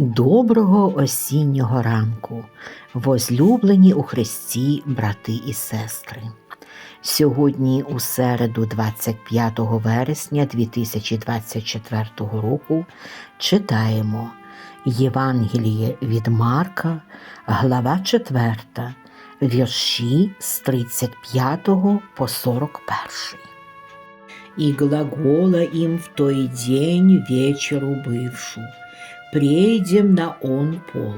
Доброго осіннього ранку, возлюблені у Христі брати і сестри. Сьогодні, у середу, 25 вересня 2024 року, читаємо Євангеліє від Марка, глава 4, вірші з 35 по 41. И глагола им в той день вечеру бывшу, Прейдем на он пол,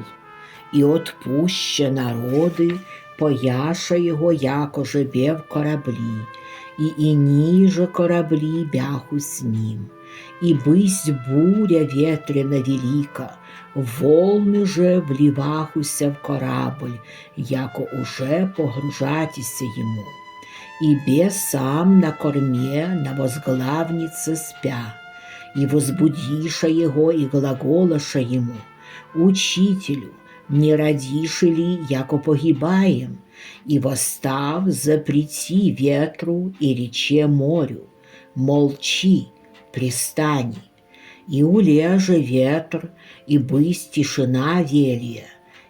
и отпуща народы, пояша его, яко живе в кораблі, и и ниже корабли бяху с ним. И бысть буря ветрена велика, волны же вливахуся в корабль, яко уже погружатися ему. И бес сам на корме на возглавнице спя, И возбудиша его и глаголаша ему, «Учителю, не радиши ли, яко погибаем?» И восстав, запрети ветру и рече морю, «Молчи, пристани!» И улеже ветр, и бысть тишина велья,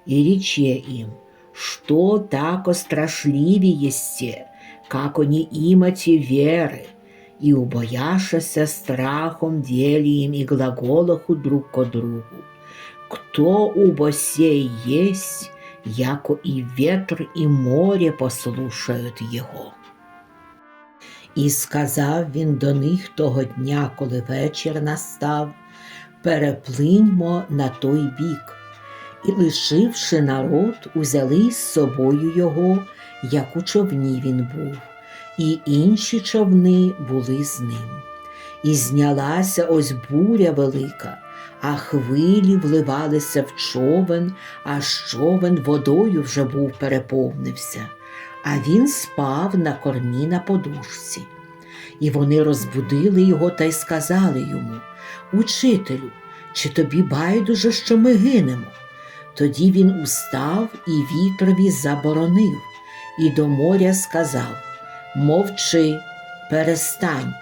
и рече им, «Что тако страшливее сте, как они имати веры?» И убояшася страхом делием и глаголаху друг ко другу. Кто убо сей есть, яко и ветр, и море послушают його. І сказав він до них того дня, коли вечір настав, переплиньмо на той бік, і, лишивши народ, узяли з собою його, як у човні він був і інші човни були з ним. І знялася ось буря велика, а хвилі вливалися в човен, аж човен водою вже був переповнився, а він спав на кормі на подушці. І вони розбудили його та й сказали йому Учителю, чи тобі байдуже, що ми гинемо? Тоді він устав і вітрові заборонив, і до моря сказав Мовчи, перестань.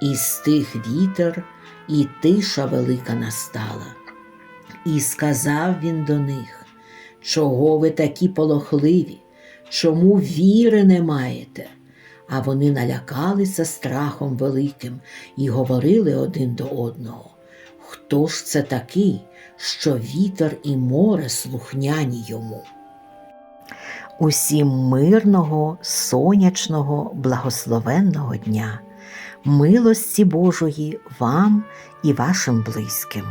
І стих вітер, і тиша велика настала. І сказав він до них, чого ви такі полохливі, чому віри не маєте? А вони налякалися страхом великим і говорили один до одного. Хто ж це такий, що вітер і море слухняні йому? Усім мирного, сонячного, благословенного дня, милості Божої вам і вашим близьким.